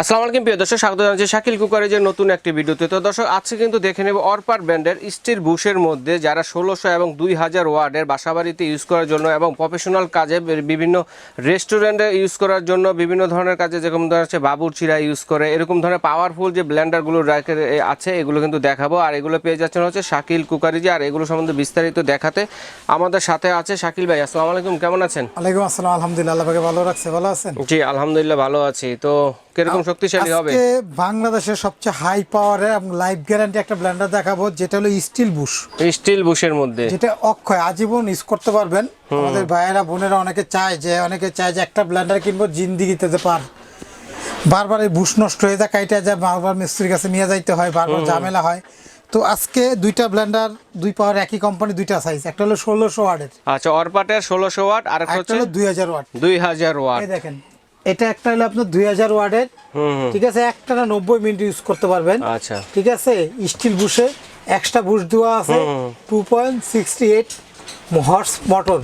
আসসালামু আলাইকুম প্রিয় দর্শক স্বাগত জানাচ্ছি শাকিল কুকারেজের নতুন একটি ভিডিওতে। তো দর্শক আজকে কিন্তু দেখে নেব অরপার ব্র্যান্ডের স্টিল বুশের মধ্যে যারা ষোলোশো এবং দুই হাজার ওয়ার্ডের বাসাবাড়িতে ইউজ করার জন্য এবং প্রফেশনাল কাজে বিভিন্ন রেস্টুরেন্টে ইউজ করার জন্য বিভিন্ন ধরনের কাজে যেরকম ধরনের হচ্ছে বাবুর চিরা ইউজ করে এরকম ধরনের পাওয়ারফুল যে ব্ল্যান্ডারগুলো আছে এগুলো কিন্তু দেখাবো। আর এগুলো পেয়ে যাচ্ছেন হচ্ছে শাকিল কুকারিজি আর এগুলো সম্বন্ধে বিস্তারিত দেখাতে আমাদের সাথে আছে শাকিল ভাই। আসসালামু আলাইকুম কেমন আছেন? ওয়ালাইকুম আসসালাম আলহামদুলিল্লাহ আল্লাহ ভালো রাখছে ভালো আছেন? জি আলহামদুলিল্লাহ ভালো আছি। তো কীরকম শক্তিশালী হবে? আজকে বাংলাদেশের সবচেয়ে হাই পাওয়ারের এবং লাইফ গ্যারান্টি একটা ব্লেন্ডার দেখাবো যেটা হলো স্টিল বুশ স্টিল বুশের মধ্যে। যেটা অক্ষয় আজীবন ইউজ করতে পারবেন। আমাদের ভাইয়েরা বোনেরা অনেকে চায় যে অনেকে চায় যে একটা ব্লেন্ডার কিনবো জিন্দিগিতে যে পার। বারবার এই বুশ নষ্ট হয়ে যায় কাইটা যায় বারবার মিস্ত্রির কাছে নিয়ে যাইতে হয় বারবার ঝামেলা হয়। তো আজকে দুইটা ব্লেন্ডার দুই পাওয়ার একই কোম্পানি দুইটা সাইজ একটা হলো ষোলোশো ওয়ার্ডের আচ্ছা অরপাটের ষোলোশো ওয়াট আর একটা হলো দুই হাজার ওয়াট। দুই হাজার ওয়াট। দেখেন এটা একটা হলো আপনার দুই হাজার ওয়ার্ডের। ঠিক আছে একটা না নব্বই মিনিট ইউজ করতে পারবেন। আচ্ছা। ঠিক আছে স্টিল বুশে এক্সট্রা বুশ দেওয়া আছে। Two point sixty eight horse motor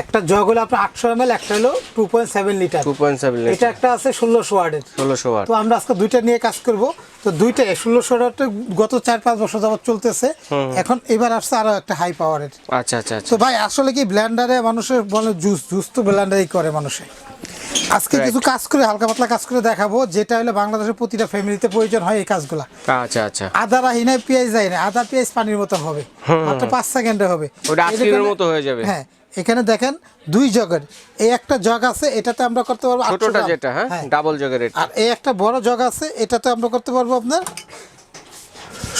একটা জগ হলো আপনার আটশো এম একটা হলো two point seven litre two point seven এটা একটা আছে ষোলোশো ওয়ার্ডের। ষোলোশো ওয়াট তো আমরা আজকে দুইটা নিয়ে কাজ করব। তো দুইটাই ষোলোশো ওয়ার্ডটা গত চার পাঁচ বছর যাবত চলতেছে। এখন এবার আসছে আরও একটা হাই পাওয়ারের আচ্ছা আচ্ছা আচ্ছা। তো ভাই আসলে কি ব্লেন্ডারে মানুষের বলে জুস জুস তো ব্লেন্ডারেই করে মানুষে। আজকে কিছু কাজ করে হালকা পাতলা কাজ করে দেখাবো যেটা হলো বাংলাদেশের প্রতিটা ফ্যামিলিতে প্রয়োজন হয় এই কাজগুলা। আচ্ছা আচ্ছা। আদা রাহি নাই পেঁয়াজ যায় না আদা পেঁয়াজ পানির মতো হবে মাত্র পাঁচ সেকেন্ডে হবে। ওটা এখানে- মতো হয়ে যাবে। হ্যাঁ এখানে দেখেন দুই জগের এই একটা জগ আছে এটাতে আমরা করতে পারব 800 ছোটটা যেটা হ্যাঁ? ডাবল জগের এটা। আর এই একটা বড় জগ আছে এটাতে আমরা করতে পারব আপনার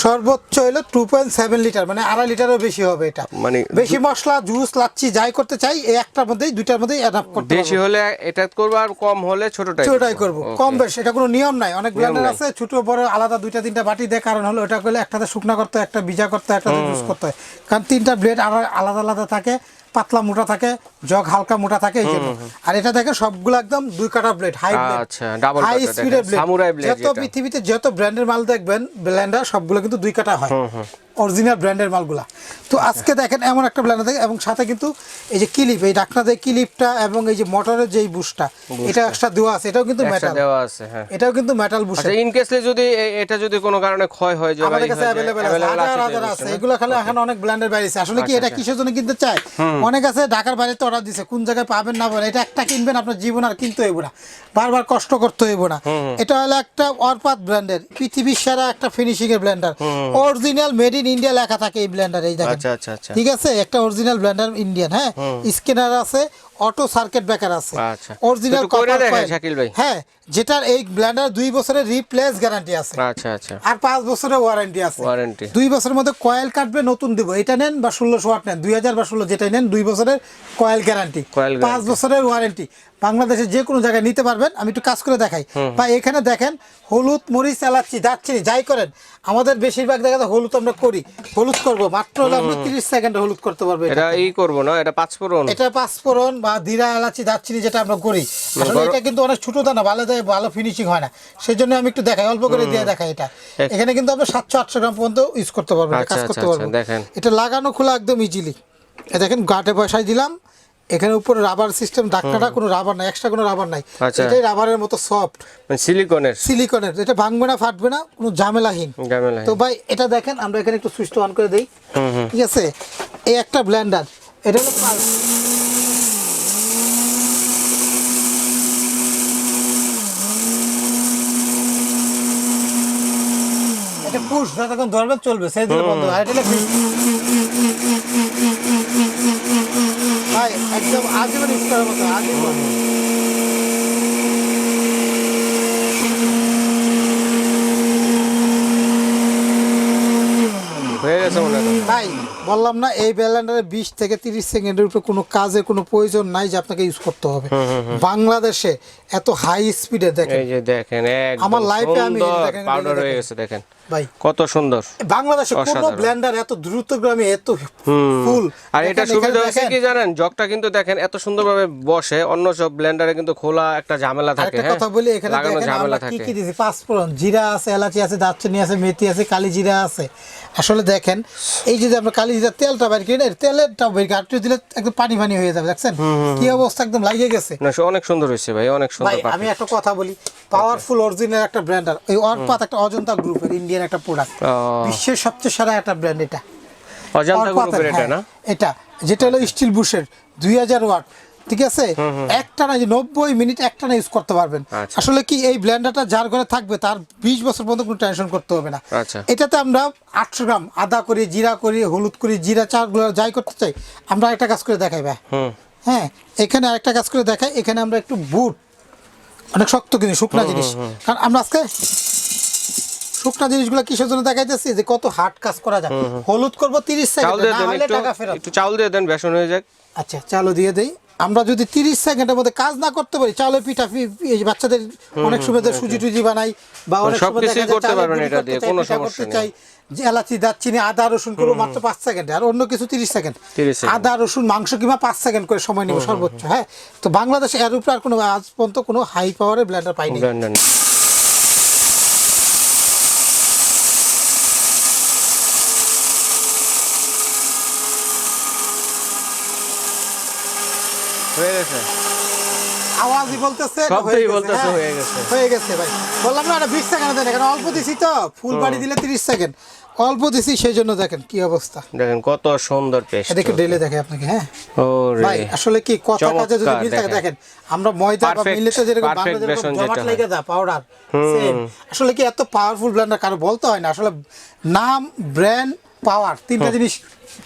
সর্বোচ্চ হলো টু পয়েন্ট সেভেন লিটার মানে আড়াই লিটারও বেশি হবে এটা। মানে বেশি মশলা জুস লাচ্ছি যাই করতে চাই এই একটার মধ্যেই দুইটার মধ্যেই অ্যাডাপ্ট করতে বেশি হলে এটা করব আর কম হলে ছোটটাই ছোটটাই করব। কম বেশ এটা কোনো নিয়ম নাই। অনেক ব্র্যান্ডের আছে ছোট বড় আলাদা দুইটা তিনটা বাটি দেয় কারণ হলো এটা করলে একটাতে শুকনা করতে একটা ভিজা করতে একটা একটাতে জুস করতে হয়। কারণ তিনটা ব্লেড আলাদা আলাদা থাকে। পাতলা মোটা থাকে জগ হালকা মোটা থাকে এই জন্য। আর এটা দেখে সবগুলো একদম দুই কাটা ব্লেড হাই ব্লেড আচ্ছা, double হাই স্পিডের ব্লেড যত পৃথিবীতে যত ব্র্যান্ডের মাল দেখবেন ব্লেন্ডার সবগুলো কিন্তু দুই কাটা হয়। অরিজিনাল ব্র্যান্ডের মালগুলা। তো আচ্ছা। আজকে দেখেন এমন একটা ব্লেন্ডার দেখেন এবং সাথে কিন্তু এই যে ক্লিপ এই ডাকনা দিয়ে ক্লিপটা এবং এই যে মোটরের যে বুশটা এটা এক্সট্রা দেওয়া আছে এটাও কিন্তু মেটাল দেওয়া আছে হ্যাঁ। এটাও কিন্তু মেটাল বুশ আচ্ছা ইন কেসলে যদি এটা যদি কোনো কারণে ক্ষয় হয়ে যায় আমাদের কাছে অ্যাভেলেবেল আছে হাজার আছে হাজার আছে এগুলো খালি এখন অনেক ব্র্যান্ডের বাইরেছে আসলে কি আচ্ছা, এটা আচ্ছা। কিসের জন্য কিনতে চায়? অনেক আছে ঢাকার বাইরে তো অর্ডার দিছে কোন জায়গায় পাবেন না পাবেন এটা একটা কিনবেন আপনার জীবন আর কিনতে হইব না। বারবার কষ্ট করতে হইব না। এটা হলো একটা অরপাত ব্র্যান্ডের পৃথিবীর সেরা একটা ফিনিশিং এর blender original made in India লেখা থাকে এই ব্লেন্ডার এই দেখেন। আচ্ছা আচ্ছা আচ্ছা। ঠিক আছে? একটা অরিজিনাল ব্লেন্ডার ইন্ডিয়ান হ্যাঁ? স্ক্যানার আছে অটো সার্কিট ব্রেকার আছে। অরিজিনাল করে দেখেন শাকিল ভাই। হ্যাঁ যেটার এই ব্লেন্ডার দুই বছরের রিপ্লেস গ্যারান্টি আছে। আচ্ছা আচ্ছা। আর পাঁচ বছরের ওয়ারেন্টি আছে। ওয়ারেন্টি দুই বছরের মধ্যে কয়েল কাটবে নতুন দিব। এটা নেন বা ষোলোশো ওয়াট নেন দুই হাজার বা ষোলো যেটাই নেন দুই বছরের কয়েল গ্যারান্টি পাঁচ বছরের ওয়ারেন্টি বাংলাদেশে যে কোনো জায়গায় নিতে পারবেন। আমি একটু কাজ করে দেখাই। বা এখানে দেখেন হলুদ মরিচ এলাচি দারচিনি যাই করেন আমাদের বেশিরভাগ দেখা যায় হলুদ আমরা করি। হলুদ করব। মাত্র হলো আমরা তিরিশ সেকেন্ডে হলুদ করতে পারব এটা। এটা ই করব না এটা পাঁচ ফোড়ন। এটা পাঁচফোড়ন বা দিরা এলাচি দারচিনি যেটা আমরা করি। আসলে এটা কিন্তু অনেক ছোট দানা ভালো দেয় ভালো ফিনিশিং হয় না। সেই জন্য আমি একটু দেখাই অল্প করে দিয়ে দেখাই এটা। এখানে কিন্তু আমরা সাতশো আটশো গ্রাম পর্যন্ত ইউজ করতে পারব আচ্ছা, কাজ আচ্ছা, করতে পারব। আচ্ছা, দেখেন। এটা লাগানো খোলা একদম ইজিলি দেখেন গাটে বসাই দিলাম। এখানে উপরে রাবার সিস্টেম ডাক্তারটা কোনো রাবার নাই এক্সট্রা কোনো রাবার নাই। আচ্ছা। এটাই রাবারের মতো সফট মানে সিলিকনের সিলিকনের এটা ভাঙবে না ফাটবে না কোনো ঝামেলাহীন। ঝামেলা তো ভাই এটা দেখেন আমরা এখানে একটু সুইচটা অন করে দেই। ঠিক আছে? এই একটা ব্লেন্ডার এটা হলো পুশ যতক্ষণ ধরবে চলবে সেই দিকে বন্ধ। আর এটা। ভাই একদম আজীবন করার মতো আজীবন হয়ে গেছে মনে হয় ভাই বললাম না এই ব্লেন্ডারে বিশ থেকে তিরিশ সেকেন্ডের উপরে কোনো কাজের কোনো প্রয়োজন নাই যে আপনাকে ইউজ করতে হবে। বাংলাদেশে এত হাই স্পিডে দেখেন। এই যে দেখেন আমার এ আমি দেখেন, পাউডার হয়ে। গেছে দেখেন। ভাই কত সুন্দর। বাংলাদেশে কোনো ব্লেন্ডার এত দ্রুতগ্রামী এত ফুল আর এটা সুবিধা হচ্ছে কি জানেন? জগটা কিন্তু দেখেন এত সুন্দরভাবে বসে অন্য সব ব্লেন্ডারে কিন্তু খোলা একটা ঝামেলা থাকে আরেকটা হ্যাঁ? কথা বলি এখানে দেখেন আমরা কি কি পাঁচফোড়ন জিরা আছে এলাচি আছে দারচিনি আছে মেথি আছে কালি জিরা আছে। আসলে দেখেন এই যে যে আমরা কালি যে তেলটা বের কিনে তেলেরটা বের করে আটটু দিলে একদম পানি পানি হয়ে যাবে দেখছেন? কি অবস্থা একদম লাগিয়ে গেছে। না অনেক সুন্দর হয়েছে ভাই অনেক সুন্দর আমি একটা কথা বলি পাওয়ারফুল অরিজিনাল একটা ব্র্যান্ড আর ওই অরপাত একটা অজন্তা গ্রুপের ইন্ডিয়ান একটা প্রোডাক্ট বিশ্বের সবচেয়ে সেরা একটা ব্র্যান্ড এটা। অজন্তা গ্রুপের এটা হ্যাঁ, না? এটা যেটা হলো স্টিল বুশের দুই হাজার ওয়াট। ঠিক আছে? একটা না যে নব্বই মিনিট একটা না ইউজ করতে পারবেন। আচ্ছা। আসলে কি এই ব্লেন্ডারটা যার ঘরে থাকবে তার বিশ বছর পর্যন্ত কোনো টেনশন করতে হবে না। আচ্ছা। এটাতে আমরা আটশো গ্রাম আদা করি জিরা করি হলুদ করি জিরা চাগুলো যাই করতে চাই আমরা একটা কাজ করে দেখাই ভাই। হ্যাঁ এখানে আরেকটা কাজ করে দেখাই এখানে আমরা একটু বুট। অনেক শক্ত জিনিস শুকনা জিনিস। কারণ আমরা আজকে শুকনা জিনিসগুলো কিসের জন্য দেখাইতেছি? যে কত হার্ড কাজ করা যায়। হলুদ করব তিরিশ সেকেন্ড না হলে টাকা ফেরত। একটু চাউল দিয়ে দেন বেসন হয়ে যাক। আচ্ছা চালও দিয়ে দেই। আমরা যদি তিরিশ সেকেন্ডের মধ্যে কাজ না করতে পারি চালে পিঠা বাচ্চাদের অনেক সময় সুজি টুজি বানাই বা অনেক সময় করতে। চাই যে এলাচি দারচিনি আদা রসুন করব মাত্র পাঁচ সেকেন্ড আর অন্য কিছু তিরিশ সেকেন্ড। আদা রসুন মাংস কিংবা পাঁচ সেকেন্ড করে সময় নেবে সর্বোচ্চ হ্যাঁ? তো বাংলাদেশে এর উপরে আর কোনো আজ পর্যন্ত কোনো হাই পাওয়ারের ব্ল্যান্ডার পাইনি। গেছে আওয়াজই বলতেছে বলতেছে, হ্যাঁ। হয়ে গেছে। হয়ে গেছে ভাই। বললাম না এটা বিশ সেকেন্ড দেন এখানে অল্প দিছি তো। ফুল বাড়ি দিলে তিরিশ সেকেন্ড। অল্প দিছি সেই জন্য দেখেন কি অবস্থা। দেখেন কত সুন্দর পেস্ট ডেলে দেখে আপনাকে হ্যাঁ? ভাই আসলে কি কথা কাজে যদি মিল থাকে দেখেন। আমরা ময়দা বা মিলেতে যেরকম জমাট লেগে যায় পাউডার সেম আসলে কি এত পাওয়ারফুল ব্লেন্ডার কারও বলতে হয় না। আসলে নাম ব্র্যান্ড পাওয়ার তিনটা জিনিস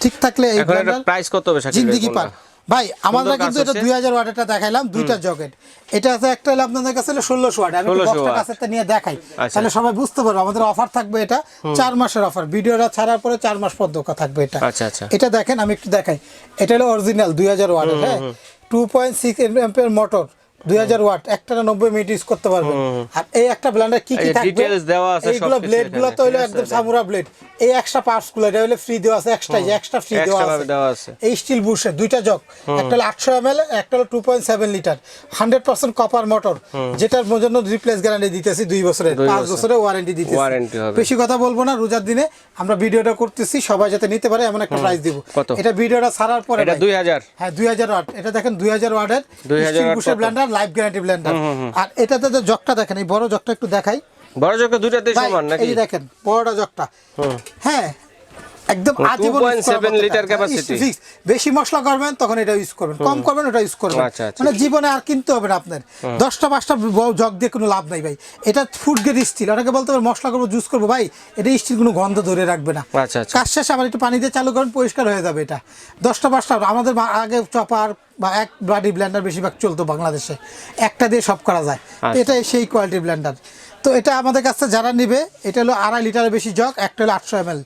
ঠিক থাকলে এই ব্লেন্ডার প্রাইস কত হবে ভাই পার? ভাই আমাদের কিন্তু এটা হাজার ওয়াটেরটা দেখাইলাম দুইটা জকেট এটা আছে একটা হলো আপনাদের কাছে হলো ষোলোশো ওয়াট। আমি বক্সটা ওয়াট। কাছে নিয়ে দেখাই আচ্ছা। তাহলে সবাই বুঝতে পারবে আমাদের অফার থাকবে এটা চার মাসের অফার ভিডিওটা ছাড়ার পরে চার মাস পর দোকা থাকবে এটা। আচ্ছা, আচ্ছা। এটা দেখেন আমি একটু দেখাই। এটা হলো অরিজিনাল দুই হাজার ওয়াটের হ্যাঁ? Two point six ampere motor দুই হাজার ওয়াট মিনিট ইউজ করতে পারবেন। আর এই একটা ব্লেন্ডার কি কি থাকবে? details দেওয়া আছে গুলো তো হলো একদম সামুরা ব্লেড এই এক্সট্রা এটা হলো ফ্রি দেওয়া আছে এক্সট্রা এক্সট্রা ফ্রি দেওয়া আছে। এই স্টিল বুশের দুইটা জগ একটা হলো আটশো এম একটা হলো two point seven litre hundred percent copper motor যেটার জন্য রিপ্লেস গ্যারান্টি দিতেছি দুই বছরের দুই পাঁচ বছর। বছরের ওয়ারেন্টি দিতেছি। বেশি কথা বলব না রোজার দিনে আমরা ভিডিওটা করতেছি সবাই যাতে নিতে পারে এমন একটা প্রাইস দিব? এটা ভিডিওটা ছাড়ার পরে এটা ভাই। দুই হাজার। হ্যাঁ দুই হাজার ওয়াট। এটা দেখেন দুই হাজার ওয়াটের 2000 watt blender life guarantee blender আর এটাতে যে জগটা দেখেন এই বড় জগটা একটু দেখাই। বড় জকটা দুইটাতে সমান নাকি? এই দেখেন বড়টা জগটা। হ্যাঁ একদম আজীবন 2.7 use করার মতো লিটার capacity। বেশি মশলা করবেন তখন এটা ইউজ করবেন। কম করবেন ওটা ইউজ করবেন। আচ্ছা, আচ্ছা। মানে জীবনে আর কিনতে হবে না আপনার। দশটা পাঁচটা ব- জগ দিয়ে কোনো লাভ নাই ভাই। এটা ফুড গ্রেড স্টিল অনেকে বলতে পারে মশলা করব জুস করব। ভাই এটা স্টিল কোনো গন্ধ ধরে রাখবে না। আচ্ছা, আচ্ছা। কাজ শেষে আবার একটু পানি দিয়ে চালু করেন পরিষ্কার হয়ে যাবে এটা। দশটা পাঁচটা আমাদের আগে চপার বা এক ব্লাডি ব্লেন্ডার বেশিরভাগ চলতো বাংলাদেশে। একটা দিয়ে সব করা যায়। তো আচ্ছা। এটা সেই কোয়ালিটির ব্লেন্ডার তো এটা আমাদের কাছে যারা নিবে এটা হলো আড়াই লিটারের বেশি জগ একটা হলো আটশো এম এল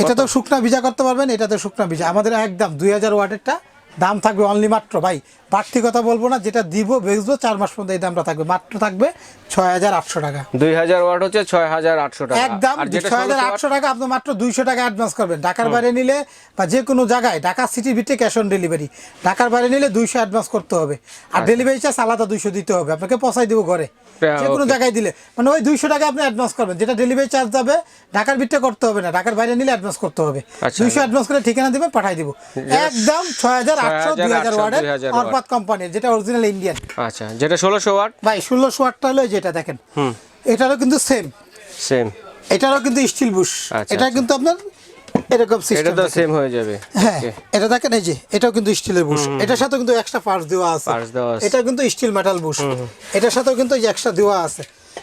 এটা তো শুকনা ভিজা করতে পারবেন এটা তো শুকনা ভিজা। আমাদের একদম দুই হাজার ওয়াটেরটা দাম থাকবে অনলি মাত্র। ভাই বাড়তি কথা বলব না যেটা দিব বেচবো চার মাস পর্যন্ত এই দামটা থাকবে। মাত্র থাকবে ছয় হাজার আটশো টাকা। দুই হাজার ওয়াট হচ্ছে ছয় হাজার আটশো টাকা। একদম ছয় হাজার আটশো টাকা আপনি মাত্র দুইশো টাকা অ্যাডভান্স করবেন। ঢাকার বাইরে নিলে বা যে কোনো জায়গায় ঢাকা সিটির ভিতরে ক্যাশ অন ডেলিভারি ঢাকার বাইরে নিলে দুইশো অ্যাডভান্স করতে হবে। আর ডেলিভারি চার্জ আলাদা দুইশো দিতে হবে। আপনাকে পৌঁছাই দিব ঘরে। যে কোনো জায়গায় দিলে। মানে ওই দুইশো টাকা আপনি অ্যাডভান্স করবেন। যেটা ডেলিভারি চার্জ যাবে ঢাকার ভিতরে করতে হবে না। ঢাকার বাইরে নিলে অ্যাডভান্স করতে হবে। আচ্ছা। দুইশো অ্যাডভান্স করে ঠিকানা দিবেন পাঠাই দিব। একদম ছয় হাজার আটশো দুই হাজার ওয়ার্ডের 2000 watt। অরপাত কোম্পানির যেটা অরিজিনাল ইন্ডিয়ান আচ্ছা যেটা ষোলোশো ওয়াট ভাই ষোলোশো ওয়াটটা হলো যেটা দেখেন। এটারও কিন্তু সেম সেম এটারও কিন্তু স্টিল বুশ এটা। কিন্তু আপনার এরকম সিস্টেম তো সেম হয়ে যাবে। হ্যাঁ এটা দেখেন এই যে এটাও কিন্তু স্টিলের বুশ এটার সাথে কিন্তু এক্সট্রা পার্টস দেওয়া আছে। Parts দেওয়া আছে। এটা কিন্তু স্টিল মেটাল বুশ এটার সাথেও কিন্তু এক্সট্রা দেওয়া আছে।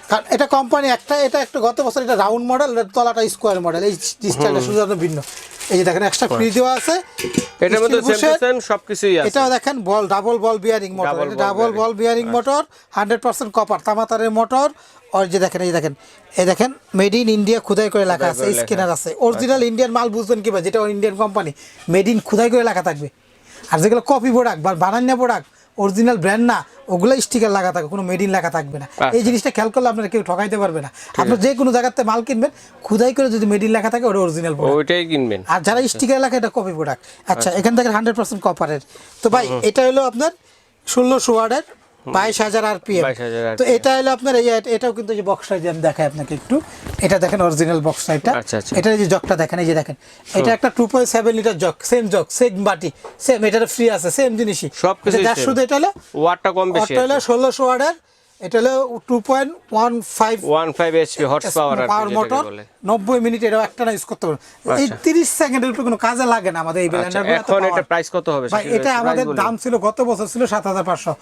কারণ এটা কোম্পানি একটা এটা একটা গত বছর এটা রাউন্ড মডেল তলাটা স্কোয়ার মডেল এই স্টাইলটা ভিন্ন। এই যে দেখেন এক্সট্রা ফ্রি দেওয়া আছে। এটার মধ্যে সেম সবকিছুই আছে। এটাও দেখেন ball double ball bearing motor double ball bearing motor hundred percent copper তামাতারের motor আর যে দেখেন এই দেখেন এই দেখেন মেড ইন ইন্ডিয়া খুদাই করে লেখা আছে স্ক্যানার আছে। অরিজিনাল ইন্ডিয়ান মাল বুঝবেন কিবা যেটা ইন্ডিয়ান কোম্পানি মেড ইন খুদাই করে লেখা থাকবে। আর যেগুলো কপি প্রোডাক্ট বা বানান্য প্রোডাক্ট অরিজিনাল ব্র্যান্ড না ওগুলো স্টিকার লাগা থাকবে কোনো মেড ইন লেখা থাকবে না। আচ্ছা। এই জিনিসটা খেয়াল করলে আপনারা কেউ ঠকাইতে পারবে না। আপনার যে কোনো জায়গাতে মাল কিনবেন খুদাই করে যদি মেড ইন লেখা থাকে ওটা অরিজিনাল ওইটাই কিনবেন। আর যারা স্টিকার লেখা এটা কপি প্রোডাক্ট আচ্ছা এখান থেকে হান্ড্রেড পার্সেন্ট কপারের তো ভাই এটা হলো আপনার ষোলোশো ওয়ার্ডের বাইশ হাজার আরপিএম। 22,000 তো এটা হলো আপনার এটাও কিন্তু যে বক্স সাইজ আমি দেখাই আপনাকে একটু। এটা দেখেন অরিজিনাল বক্স সাইজটা। এটা যে জগটা দেখেন এই যে দেখেন। এটা একটা two point seven litre jug same jug same বাটি সেম এটার ফ্রি আছে সেম জিনিসই। সব কিছু। শুধু এটা হলো ওয়াটটা কম বেশি এটা হলো ষোলোশো ওয়ার্ডের এটা হলো two point one five one five HP horse power power motor নব্বই মিনিট এটা একটা না ইউজ করতে পারবেন এই তিরিশ সেকেন্ডের উপরে কোনো কাজে লাগে না আমাদের এই আচ্ছা ব্লেন্ডার এখন এটা প্রাইস কত হবে? ভাই এটা আমাদের দাম ছিল গত বছর ছিল সাত হাজার পাঁচশো।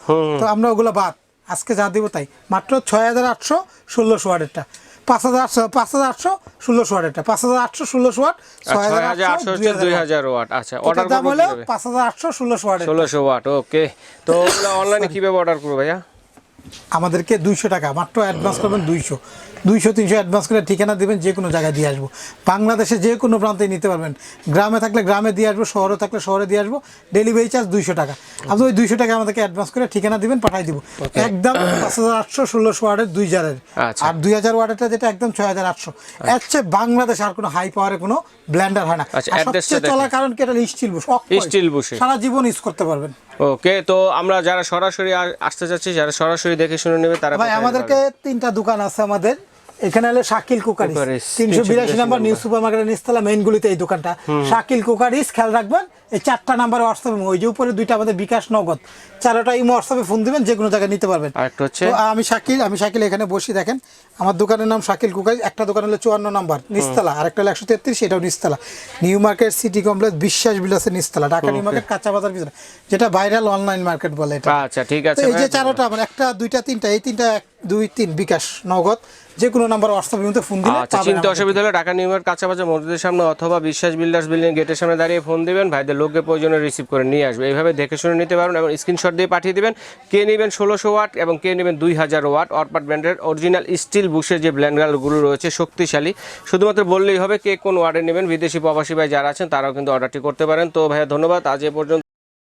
তো আমরা ওগুলো বাদ আজকে যা দিব তাই। মাত্র ছয় হাজার আটশো ষোলোশো ওয়ার্ডেরটা পাঁচ হাজার আটশো পাঁচ হাজার আটশো ষোলোশো ওয়ার্ডেরটা পাঁচ হাজার আটশো ষোলোশো ওয়াট ছয় ছয় হাজার আটশো দুই হাজার ওয়াট আচ্ছা অর্ডার দাম হলো পাঁচ হাজার আটশো ষোলোশো ওয়ার্ডের ষোলোশো ওয়াট ওকে তো অনলাইনে কীভাবে অর্ডার করব ভাইয়া? আমাদেরকে দুইশো টাকা মাত্র অ্যাডভান্স করবেন দুইশো। দুইশো তিনশো অ্যাডভান্স করে ঠিকানা দেবেন যে কোনো জায়গায় দিয়ে আসব। বাংলাদেশে যে কোনো প্রান্তে নিতে পারবেন। গ্রামে থাকলে গ্রামে দিয়ে আসব শহরে থাকলে শহরে দিয়ে আসব। ডেলিভারি চার্জ দুইশো টাকা। আপনি ওই দুইশো টাকা আমাদেরকে অ্যাডভান্স করে ঠিকানা দিবেন পাঠাই দিব। একদম পাঁচ হাজার আটশো ষোলোশো ওয়ার্ডের দুই হাজারের আচ্ছা। আর দুই হাজার ওয়ার্ডেরটা যেটা একদম ছয় হাজার আটশো। এর চেয়ে বাংলাদেশ আর কোনো হাই পাওয়ারের কোনো ব্ল্যান্ডার হয় না। আচ্ছা, সবচেয়ে চলার কারণ কি? এটা স্টিল বুশ স্টিল এ। সারা জীবন ইউজ করতে পারবেন। ওকে তো আমরা যারা সরাসরি আসতে চাচ্ছি যারা সরাসরি দেখে শুনে নেবে তারা ভাই আমাদেরকে তিনটা দোকান আছে আমাদের। এখানে হলো শাকিল কুকারিস। তিনশো বিরাশি নাম্বার নিউ সুপার মার্কেটের নিচতলা মেইন গুলিতে এই দোকানটা। শাকিল কুকারিস খেয়াল রাখবেন এই চারটা নাম্বার হোয়াটসঅ্যাপে ওই যে উপরে দুইটা আমাদের বিকাশ নগদ। চারোটা ইমো হোয়াটসঅ্যাপে ফোন দিবেন যে কোনো জায়গায় নিতে পারবেন। তো আমি শাকিল আমি শাকিল এখানে বসি দেখেন। আমার দোকানের নাম শাকিল কুকারি একটা দোকান হলো চুয়ান্ন নাম্বার নিস্তলা আর একটা হলো একশো তেত্রিশ সেটাও নিস্তলা new market city complex Biswas বিলাসের নিস্তলা ঢাকা নিউ মার্কেট কাঁচা বাজার ভিতরে যেটা ভাইরাল অনলাইন মার্কেট বলে এটা। আচ্ছা ঠিক আছে এই যে। চারোটা আমার একটা দুইটা তিনটা এই তিনটা দুই তিন বিকাশ নগদ যে কোনো নাম্বার হোয়াটসঅ্যাপের মধ্যে ফোন দিলে আচ্ছা চিন্তা অসুবিধা হলে ঢাকা নিউ মার্কেট কাঁচাবাজার মসজিদের সামনে অথবা বিশ্বাস বিল্ডার্স বিল্ডিং গেটের সামনে দাঁড়িয়ে ফোন দিবেন। ভাইদের লোককে প্রয়োজনে রিসিভ করে নিয়ে আসবে। এইভাবে দেখে শুনে নিতে পারবেন এবং স্ক্রিনশট দিয়ে পাঠিয়ে দিবেন। কে নেবেন ষোলোশো ওয়াট এবং কে নেবেন দুই হাজার ওয়াট। অরপাট ব্র্যান্ডের অরিজিনাল স্টিল বুশের যে ব্ল্যান্ডগুলো রয়েছে শক্তিশালী। শুধুমাত্র বললেই হবে কে কোন ওয়ার্ডে নেবেন। বিদেশি প্রবাসী ভাই যারা আছেন তারাও কিন্তু অর্ডারটি করতে পারেন। তো ভাইয়া ধন্যবাদ। আজ এ পর্যন্ত